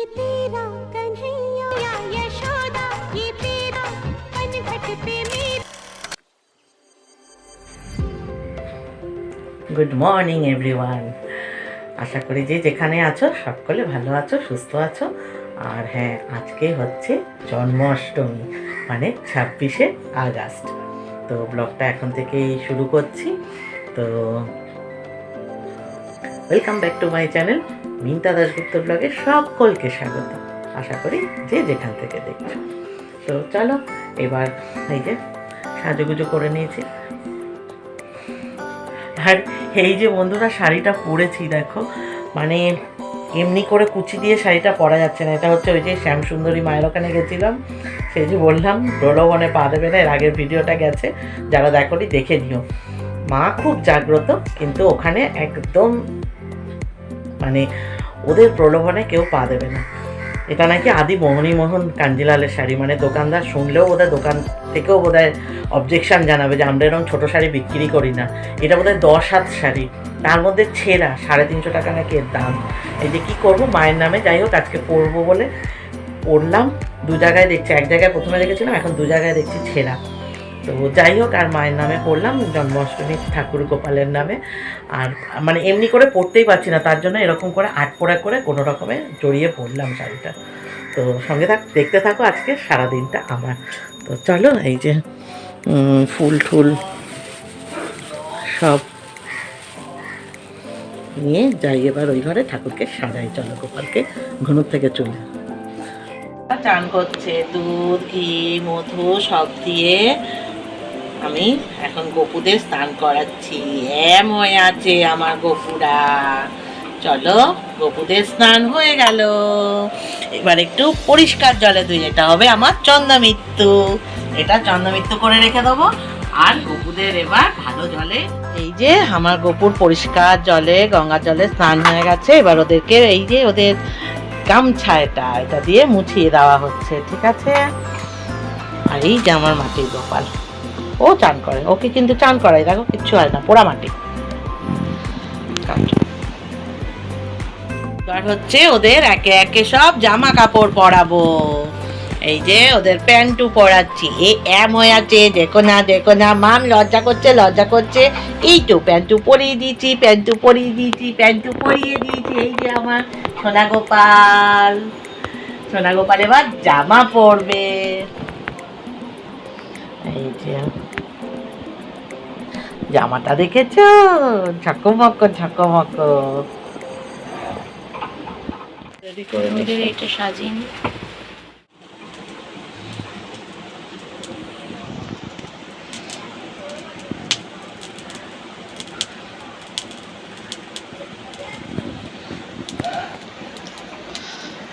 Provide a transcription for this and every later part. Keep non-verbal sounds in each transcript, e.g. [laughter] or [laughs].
Good morning everyone আশা করি যে যেখানে আছো, সকলে ভালো আছো, সুস্থ আছো। আর হ্যাঁ আজকে হচ্ছে জন্মাষ্টমী মানে ছাব্বিশে আগস্ট। তো ব্লগটা এখন থেকেই শুরু করছি। তো welcome back to my channel Minta Dasgupta ব্লগে সকলকে স্বাগত। আশা করি যে যেখান থেকে দেখছ। তো চলো, এবার এই যে সাজুগুজু করে নিয়েছি। আর এই যে বন্ধুরা, শাড়িটা পরেছি, দেখো। মানে এমনি করে কুচি দিয়ে শাড়িটা পরা যাচ্ছে না। এটা হচ্ছে ওই যে শ্যামসুন্দরী মায়ের ওখানে গেছিলাম। সেই যে বললাম প্রলোভনে পা দেবে না, এর আগের ভিডিওটা গেছে। যারা দেখোনি, দেখে নিও। মা খুব জাগ্রত, কিন্তু ওখানে একদম মানে ওদের প্রলোভনে কেউ পা দেবে না। এটা নাকি আদি মোহনী মোহন কাঞ্জিলালের শাড়ি। মানে দোকানদার শুনলেও বোধহয় দোকান থেকেও বোধহয় অবজেকশান জানাবে যে আমরা এরকম ছোটো শাড়ি বিক্রি করি না। এটা বোধহয় দশ হাত শাড়ি। তার মধ্যে ছেঁড়া, সাড়ে তিনশো টাকা নাকি এর দাম। এই যে কী করব, মায়ের নামে যাই হোক, আজকে পরবো বলে পরলাম দু জায়গায় দেখছি, এক জায়গায় প্রথমে দেখেছিলাম, এখন দু জায়গায় দেখছি ছেঁড়া। তো যাই হোক, আর মায়ের নামে পড়লাম, জন্মাষ্টমী ঠাকুর গোপালের নামে। আর মানে এমনি করে পড়তেই পারছি না, তার জন্য এরকম করে আট পোড়া করে কোনো রকমে জড়িয়ে পড়লাম শাড়িটা। তো সঙ্গে থাক, দেখতে থাকো আজকে, সারাদিনটা আমার। তো চলো, এই যে ফুল টুল সব নিয়ে যাই এবার ওই ঘরে, ঠাকুরকে সাজাই। চলো, গোপালকে ঘনুর থেকে চলে চান করছে দুধ, ঘি, মধু সব দিয়ে আমি এখন গপুদের স্নান করাচ্ছি। এম হয়ে আছে আমার গপুরা। চলো, গপুদের স্নান হয়ে গেল। এবার একটু পরিষ্কার জলে ধুই এটা হবে আমার চন্দ্রমৃত্যু এটা চন্দ্রমৃত্যু করে রেখে দেবো। আর গপুদের এবার ভালো জলে এই যে আমার গপুর পরিষ্কার জলে, গঙ্গা জলে স্নান হয়ে গেছে। এবার ওদেরকে এই যে ওদের গামছা এটা এটা দিয়ে মুছিয়ে দেওয়া হচ্ছে, ঠিক আছে? আর এই যে আমার মাটির গোপাল। ও চান করে, ওকে কিন্তু চান করাই দেখো কিচ্ছু হয় না, পোড়া মাটি। হচ্ছে ওদের একে একে সব জামা কাপড় পরাবো। এই যে ওদের প্যান্টু পরাচ্ছি, এ এম হয়ে আছে, দেখো না দেখো না, মাম লজ্জা করছে লজ্জা করছে। এই তো প্যান্টু পরিয়ে দিয়েছি, প্যান্টু পরিয়ে দিয়েছি, প্যান্টু পরিয়ে দিয়েছি, এই যে আমার সোনা গোপাল। সোনা গোপাল এবার জামা পরবে। এই যে জামাটা দেখেছ? ঝকমক ঝকমক। রেডি করে এটা সাজিয়ে নি।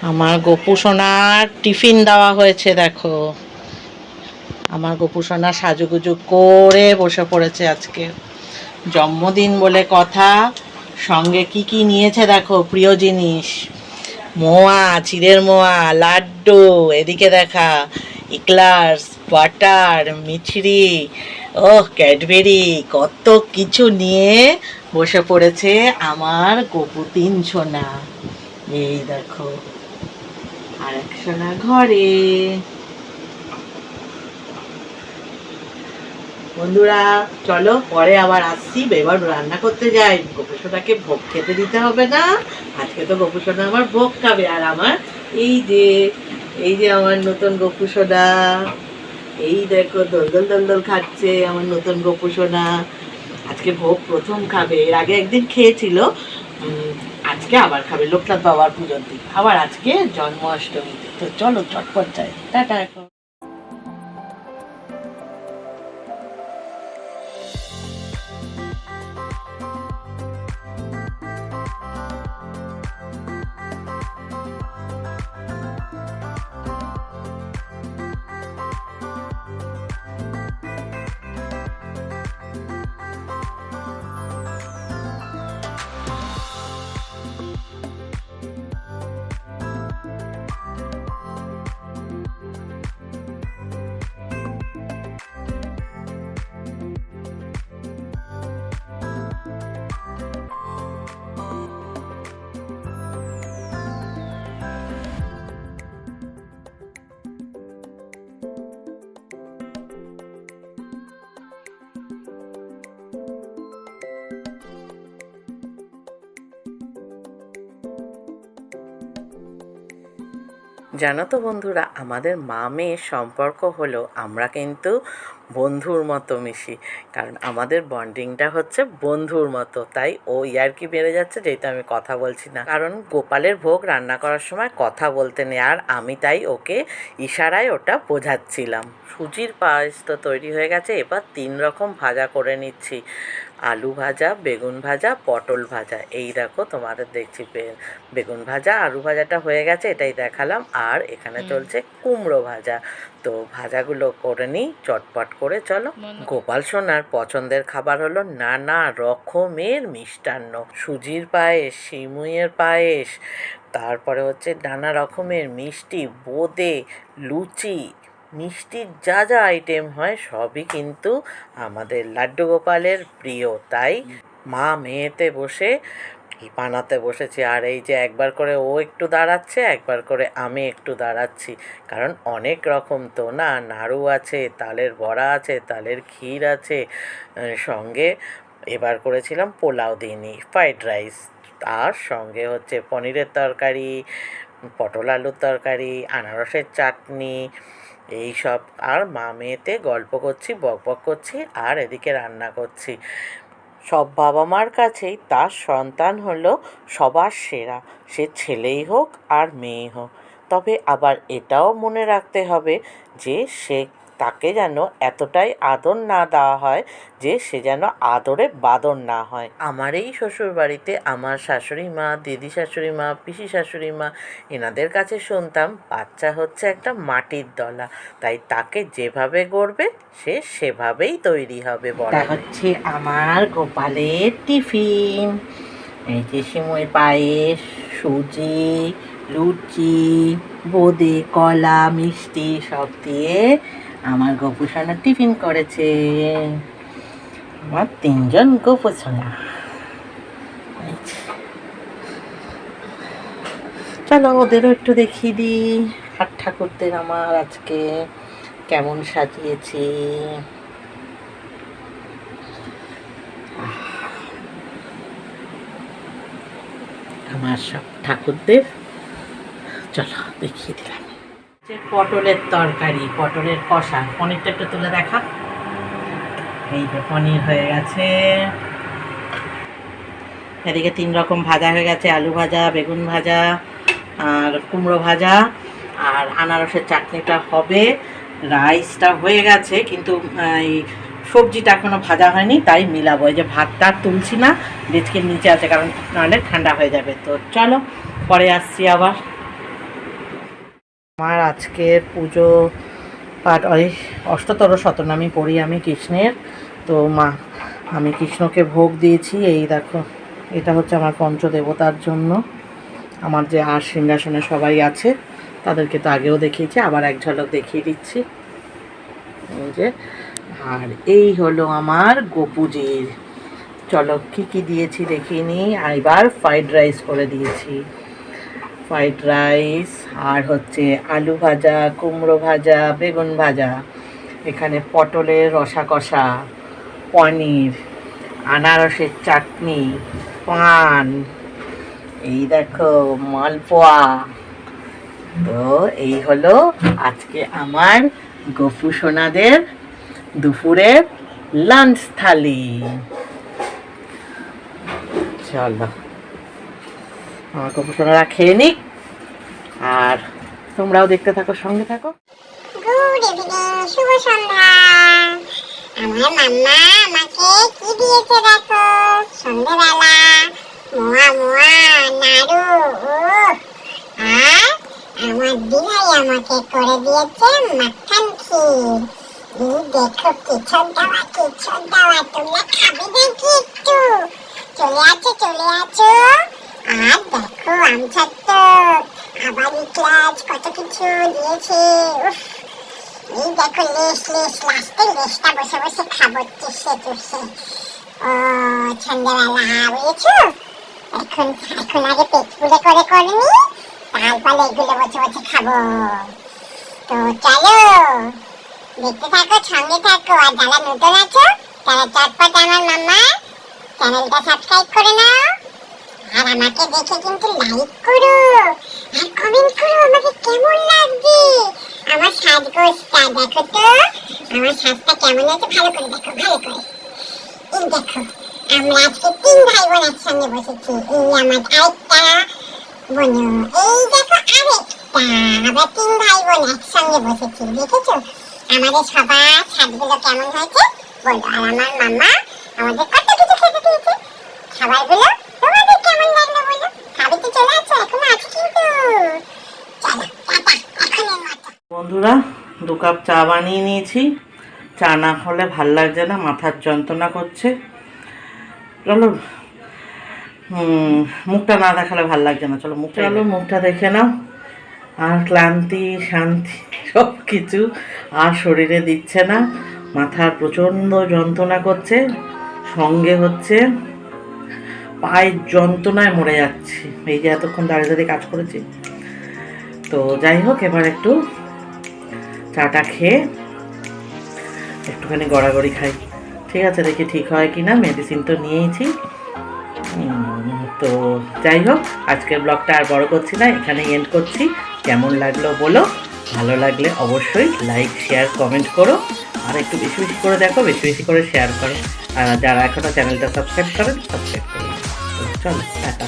আমার গোপু সোনার টিফিন দেওয়া হয়েছে দেখো। আমার গোপু সোনা সাজুগুজু করে বসে পড়েছে আজকে। জন্মদিন বলে কথা, সঙ্গে কি কি নিয়েছে দেখো প্রিয় জিনিস। মোয়া, চিড়ের মোয়া, লাড্ডু, এদিকে দেখা ইকলার্স বাটার, মিছরি ও ক্যাডবেরি, কত কিছু নিয়ে বসে পড়েছে আমার গোপু তিন সোনা এই দেখো আর এক সোনা ঘরে। বন্ধুরা, চলো পরে আবার আসছি। এবার রান্না করতে যাই। গোপুসোনাকে ভোগ খেতে দিতে হবে না। আজকে তো গোপুসোনা আমার ভোগ খাবে। আর আমার এই যে এই যে আমার নতুন গোপুসোনা, এই দেখো দলদল দলদল খাচ্ছে আমার নতুন গোপুসোনা। আজকে ভোগ প্রথম খাবে। এর আগে একদিন খেয়েছিল। আজকে আবার খাবে। লোকনাথ বাবার পুজোর দিন। আবার আজকে জন্মাষ্টমীতে। তো চলো চটপট যাই। টাটা এখন। জানো তো বন্ধুরা আমাদের মা মেয়ের সম্পর্ক হলো আমরা কিন্তু বন্ধুর মতো মিশি। কারণ আমাদের বন্ডিংটা হচ্ছে বন্ধুর মতো। তাই ও ইয়ার্কি বেড়ে যাচ্ছে যেহেতু আমি কথা বলছি না। কারণ গোপালের ভোগ রান্না করার সময় কথা বলতে নেই আর আমি তাই ওকে ইশারায় ওটা বোঝাচ্ছিলাম। সুজির পায়েস তো তৈরি হয়ে গেছে এবার তিন রকম ভাজা করে নিচ্ছি। আলু ভাজা বেগুন ভাজা পটল ভাজা। এই দেখো তোমাদের দেখছি বেগুন ভাজা আলু ভাজাটা হয়ে গেছে এটাই দেখালাম। আর এখানে চলছে কুমড়ো ভাজা। তো ভাজাগুলো করে নিই চটপট করে চলো। গোপাল সোনার পছন্দের খাবার হলো নানা রকমের মিষ্টান্ন। সুজির পায়েস সিমুইয়ের পায়েস তারপরে হচ্ছে নানা রকমের মিষ্টি বোঁদে লুচি। মিষ্টির যা যা আইটেম হয় সবই কিন্তু আমাদের লাড্ডু গোপালের প্রিয়। তাই মা মেয়েতে বসে বানাতে বসেছি। আর এই যে একবার করে ও একটু দাঁড়াচ্ছে, একবার করে আমি একটু দাঁড়াচ্ছি। কারণ অনেক রকম তো, না? নাড়ু আছে, তালের বড়া আছে, তালের ক্ষীর আছে। সঙ্গে এবার করেছিলাম পোলাও দিইনি ফ্রাইড রাইস। তার সঙ্গে হচ্ছে পনিরের তরকারি, পটল আলুর তরকারি, আনারসের চাটনি, এই সব। আর মা মেয়েতে গল্প করছি, বক বক করছি, আর এদিকে রান্না করছি। সব বাবা মার কাছেই তার সন্তান হলো সবার সেরা। সে ছেলেই হোক আর মেয়েই হোক। তবে আবার এটাও মনে রাখতে হবে যে সে তাকে যেন এতটাই আদর না দেওয়া হয় যে সে যেন আদরে বাদর না হয়। আমার এই শ্বশুর বাড়িতে আমার শাশুড়ি মা, দিদি শাশুড়ি মা, পিসি শাশুড়ি মা, এনাদের কাছে শুনতাম বাচ্চা হচ্ছে একটা মাটির দলা। তাই তাকে যেভাবে গড়বে, সে সেভাবেই তৈরি হবে বড় হচ্ছে আমার গোপালের টিফিন। এই যে সিমই পায়েস, সুজি, লুচি, বোঁদে কলা, মিষ্টি সব দিয়ে আমার গোপুসোনা টিফিন করেছে। আমার তিনজন গোপুসোনা। চলো ওদেরও একটু দেখিয়ে দিই হাট ঠাকুরদের আমার আজকে কেমন সাজিয়েছি। আমার সব ঠাকুরদের। চলো দেখিয়ে দিলাম। যে পটলের তরকারি, পটলের কষা। পনিরটা একটু তুলে দেখা। এই যে পনির হয়ে গেছে। এদিকে তিন রকম ভাজা হয়ে গেছে, আলু ভাজা, বেগুন ভাজা, আর কুমড়ো ভাজা, আর আনারসের চাটনিটা হবে। রাইসটা হয়ে গেছে, কিন্তু এই সবজিটা এখনও ভাজা হয়নি, তাই মিলাবো। এই যে ভাতটা তুলছি না ডেচকের নিচে আছে, কারণ নাহলে ঠান্ডা হয়ে যাবে। তো চলো, পরে আসছি আবার। আমার আজকের পুজো পাঠ, ওই অষ্টতর শতনামী পড়ি আমি কৃষ্ণের। তো মা, আমি কৃষ্ণকে ভোগ দিয়েছি। এই দেখো, এটা হচ্ছে আমার পঞ্চদেবতার জন্য। আমার যে আর সিংহাসনে সবাই আছে, তাদেরকে তো আগেও দেখিয়েছি, আবার এক ঝলক দেখিয়ে দিচ্ছি। এই যে, আর এই হলো আমার গোপুজির। চলো, কী কী দিয়েছি দেখিনি এবার ফ্রাইড রাইস করে দিয়েছি। ফ্রাইড রাইস আর হচ্ছে আলু ভাজা, কুমড়ো ভাজা, বেগুন ভাজা। এখানে পটলের রসা কষা পনির, আনারসের চাটনি, পান। এই দেখো, মালপোয়া। তো এই হলো আজকে আমার গপু সোনাদের দুপুরের লাঞ্চ থালি। চলো আমার গপু সোনারা খেয়ে নিক। আর তোমরাও দেখতে থাকো, সঙ্গে থাকো। সন্ধ্যা। আমার মাম্মা দেখো? আমার কেছর দেওয়া কেছর দেওয়া, তোমরা খাবে নাকি একটু? চলে আছো চলে আছো। আর দেখো আমছাত্ত আবার ক্লাস কত কিছু দিয়েছে। উফ, এই দেখো লেস লেস লাস্টে লেসটা বসে বসে খাব চুষে চুষে ও সন্ধ্যাবেলা বুঝেছ? এখন এখন আগে পেট পুড়ে করে করিনি, তারপরে এগুলো বসে বসে খাব। তো চলো, দেখতে থাকো, সঙ্গে থাকো, আর যারা নতুন আছো, তারা চটপট আমার মামা চ্যানেলটা সাবস্ক্রাইব করে নাও। আর আমাকে দেখে কিন্তু লাইক করো। আর কমেন্ট করো, আমাকে কেমন দেখো তো। আমার সাজটা কেমন আছে ভালো করে দেখো, ভালো করে। এই দেখো, আমরা আজকে তিন ভাই বোন একসঙ্গে বসেছি। এই আমার আরেকটা বনু এই দেখো আরেকটা, আমরা তিন ভাই বোন একসঙ্গে বসেছি, দেখেছ? আমাদের সবার ছাদগুলো কেমন হয়েছে? বলো। আর আমার মামা আমাদের কত কিছু খেতে দিয়েছে? খাবারগুলো তোমাদের কেমন লাগল বলো খাবে তো চলে আসছো এখনও আছে কিন্তু চলো টাটা এখনের মতো বন্ধুরা দু কাপ চা বানিয়ে নিয়েছি। চা না হলে ভালো লাগছে না মাথার যন্ত্রণা করছে। চলো মুখটা না দেখালে ভালো লাগছে না। চলো মুখটা চলো মুখটা দেখে নাও। আর ক্লান্তি শান্তি [laughs] সব কিছু আর শরীরে দিচ্ছে না। মাথার প্রচণ্ড যন্ত্রণা করছে। সঙ্গে হচ্ছে পায়ের যন্ত্রণায় মরে যাচ্ছি। এই যে এতক্ষণ দাঁড়িয়ে দাঁড়িয়ে কাজ করেছি। তো যাই হোক, এবার একটু চাটা খেয়ে একটুখানি গড়াগড়ি খাই। ঠিক আছে, দেখি ঠিক হয় কি না মেডিসিন তো নিয়েইছি। তো যাই হোক, আজকের ব্লগটা আর বড় করছি না এখানে এন্ড করছি। কেমন লাগল বলো, ভালো লাগলে অবশ্যই লাইক শেয়ার কমেন্ট করো। আর একটু বেশি বেশি করে দেখো, বেশি বেশি করে শেয়ার করো। আর যারা এখনও চ্যানেলটা সাবস্ক্রাইব করেন সাবস্ক্রাইব করুন তো চলো, টাটা।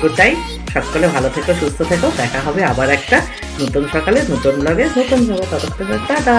গুড নাইট সকলে ভালো থেকো, সুস্থ থেকো, দেখা হবে আবার একটা নতুন সকালে, নতুন ব্লগে নতুন ভাবে ততক্ষণ, টাটা।